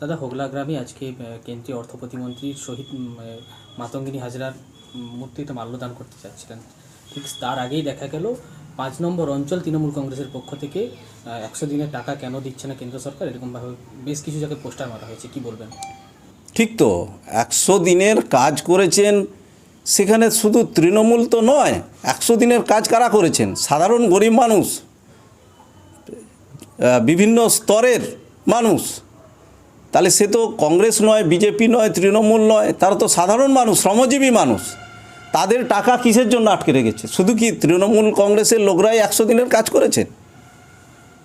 দাদা হোগলা গ্রামে আজকে কেন্দ্রীয় অর্থ প্রতিমন্ত্রীর শহীদ মাতঙ্গিনী হাজরার মূর্তিতে মাল্যদান করতে চাচ্ছিলেন। ঠিক তার আগেই দেখা গেল, পাঁচ নম্বর অঞ্চল তৃণমূল কংগ্রেসের পক্ষ থেকে একশো দিনের টাকা কেন দিচ্ছে না কেন্দ্র সরকার? এরকমভাবে বেশ কিছু জায়গায় পোস্টার মারা হয়েছে, কি বলবেন? ঠিক তো, একশো দিনের কাজ করেছেন, সেখানে শুধু তৃণমূল তো নয়, একশো দিনের কাজ কারা করেছেন? সাধারণ গরিব মানুষ বিভিন্ন স্তরের মানুষ। তাহলে সে তো কংগ্রেস নয়, বিজেপি নয়, তৃণমূল নয়, তারা তো সাধারণ মানুষ, শ্রমজীবী মানুষ। তাদের টাকা কিসের জন্য আটকে রেখেছে? শুধু কি তৃণমূল কংগ্রেসের লোকরাই একশো দিনের কাজ করেছেন?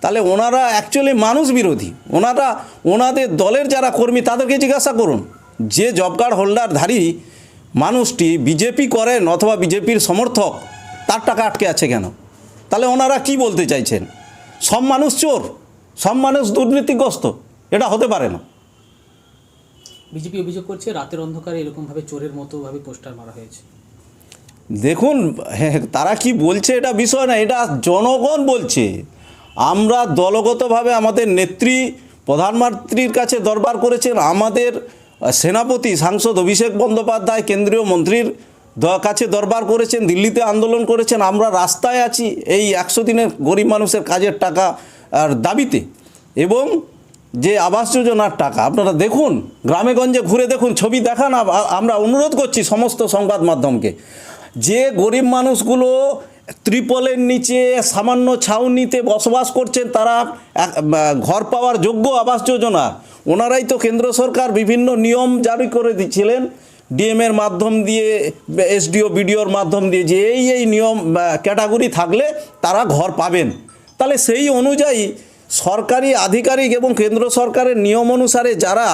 তাহলে ওনারা অ্যাকচুয়ালি মানুষ বিরোধী। ওনারা, ওনাদের দলের যারা কর্মী, তাদেরকে জিজ্ঞাসা করুন। যে জব কার্ড হোল্ডারধারী মানুষটি বিজেপি করেন অথবা বিজেপির সমর্থক, তার টাকা আটকে আছে কেন? তাহলে ওনারা কি বলতে চাইছেন? সব মানুষ চোর, সব মানুষ দুর্নীতিগ্রস্ত, এটা হতে পারে না। বিজেপি অভিযোগ করছে রাতের অন্ধকারে এরকমভাবে চোরের মতোভাবে পোস্টার মারা হয়েছে। দেখুন হ্যাঁ, তারা কি বলছে এটা বিষয় না এটা জনগণ বলছে। আমরা দলগতভাবে আমাদের নেত্রী প্রধানমন্ত্রীর কাছে দরবার করেছেন আমাদের সেনাপতি সাংসদ অভিষেক বন্দ্যোপাধ্যায় কেন্দ্রীয় মন্ত্রীর কাছে দরবার করেছেন দিল্লিতে আন্দোলন করেছেন আমরা রাস্তায় আছি এই একশো দিনের গরিব মানুষের কাজের টাকা আর দাবিতে। এবং যে আবাস যোজনার টাকা, আপনারা দেখুন, গ্রামে গঞ্জে ঘুরে দেখুন, ছবি দেখান আমরা অনুরোধ করছি সমস্ত সংবাদ মাধ্যমকে। যে গরিব মানুষগুলো ত্রিপলের নিচে সামান্য ছাউনিতে বসবাস করছেন, তারা ঘর পাওয়ার যোগ্য আবাস যোজনা। ওনারাই তো কেন্দ্র সরকার, বিভিন্ন নিয়ম জারি করে দিচ্ছিলেন। ডিএমের মাধ্যম দিয়ে, এসডিও, বিডিওর মাধ্যম দিয়ে যে এই এই নিয়ম ক্যাটাগরি থাকলে তারা ঘর পাবেন। তাহলে সেই অনুযায়ী সরকারি আধিকারিক এবং কেন্দ্র সরকারের নিয়ম অনুসারে যারা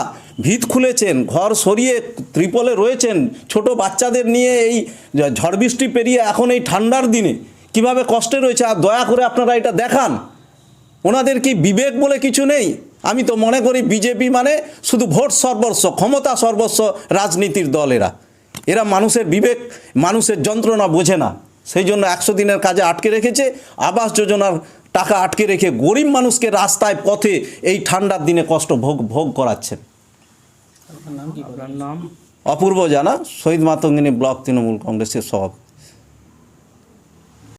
ভিত খুলেছেন, ঘর সরিয়ে ত্রিপলে রয়েছেন, ছোট বাচ্চাদের নিয়ে এই ঝড় বৃষ্টি পেরিয়ে এখন এই ঠান্ডার দিনে কীভাবে কষ্টে রয়েছে, আর দয়া করে আপনারা এটা দেখান। ওনাদের কি বিবেক বলে কিছু নেই? আমি তো মনে করি বিজেপি মানে শুধু ভোট সর্বস্ব, ক্ষমতা সর্বস্ব রাজনীতির দল এরা এরা মানুষের বিবেক, মানুষের যন্ত্রণা বোঝে না। সেই জন্য একশো দিনের কাজে আটকে রেখেছে। আবাস যোজনার টাকা আটকে রেখে গরিব মানুষকে রাস্তায় পথে এই ঠান্ডার দিনে কষ্ট ভোগ ভোগ করাচ্ছেন। নাম কি বলবেন নাম? অপূর্ব জানা শহীদ মাতঙ্গিনী ব্লক তৃণমূল কংগ্রেসের সভাপতি।